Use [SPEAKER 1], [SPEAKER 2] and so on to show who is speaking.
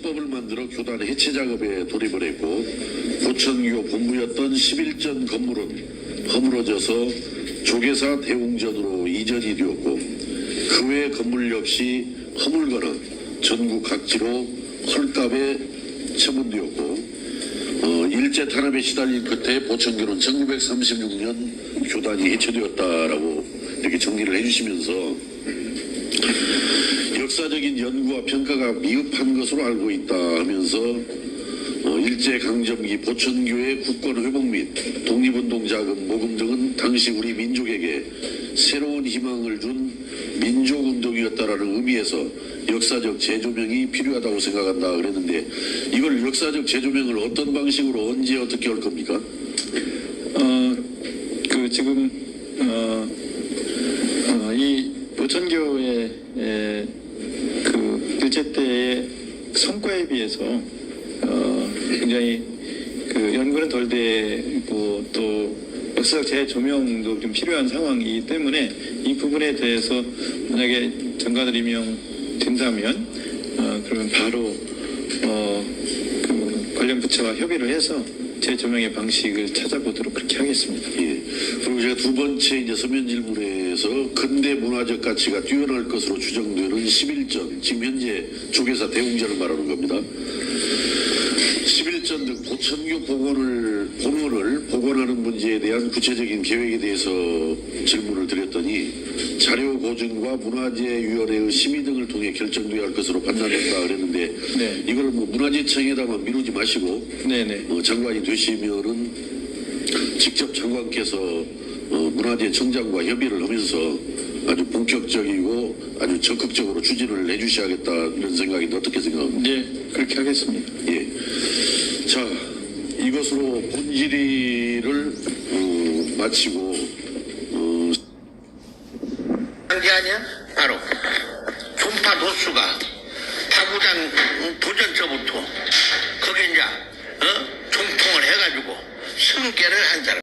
[SPEAKER 1] 법을 만들어 교단 해체 작업에 돌입을 했고 고천교 본부였던 11전 건물은 허물어져서 조계사 대웅전으로 이전이 되었고 그 외 건물 역시 허물거나 전국 각지로 헐값에 처분되었고 어, 일제 탄압에 시달린 끝에 보천교는 1936년 교단이 해체되었다라고 이렇게 정리를 해주시면서 역사적인 연구와 평가가 미흡한 것으로 알고 있다 하면서 어, 일제 강점기 보천교의 국권 회복 및 독립운동 자금 모금 등은 당시 우리 민족에게 새로운 희망을 준 민족운동이었다라는 의미에서 역사적 재조명이 필요하다고 생각한다 그랬는데 이걸 역사적 재조명을 어떤 방식으로 언제 어떻게 할 겁니까?
[SPEAKER 2] 어, 그 지금 어, 어, 이 보천교의 에, 그 일제 때의 성과에 비해서 어, 굉장히 그 연구는 덜 되고 또 역사적 재조명도 좀 필요한 상황이기 때문에 이 부분에 대해서 만약에 정가들 임명 된다면 어, 그러면 바로 어, 그 관련 부처와 협의를 해서 재조명의 방식을 찾아보도록 그렇게 하겠습니다.
[SPEAKER 1] 예. 그리고 제가 두 번째 이제 서면 질문에서 근대 문화적 가치가 뛰어날 것으로 추정되는 11전, 지금 현재 조계사 대웅전을 말하는 겁니다. 11전 등 고천교 복원을, 본원을 복원하는 문제에 대한 구체적인 계획에 대해서 질문을 드렸더니 자료 고증과 문화재위원회의 심의 등을 통해 결정되어야 할 것으로 판단했다 그랬는데
[SPEAKER 2] 네.
[SPEAKER 1] 이걸 뭐 문화재청에다만 미루지 마시고
[SPEAKER 2] 네 네.
[SPEAKER 1] 어, 장관이 되시면은 직접 장관께서 어, 문화재 청장과 협의를 하면서 아주 본격적이고 아주 적극적으로 추진을 해주셔야겠다 이런 생각인데 어떻게 생각합니까?
[SPEAKER 2] 네, 그렇게 하겠습니다.
[SPEAKER 1] 예. 자, 이것으로 본질의를 어, 마치고 어,
[SPEAKER 3] 한게 아니야? 바로 분파 노수가 타구장 도전 shouldn't get it.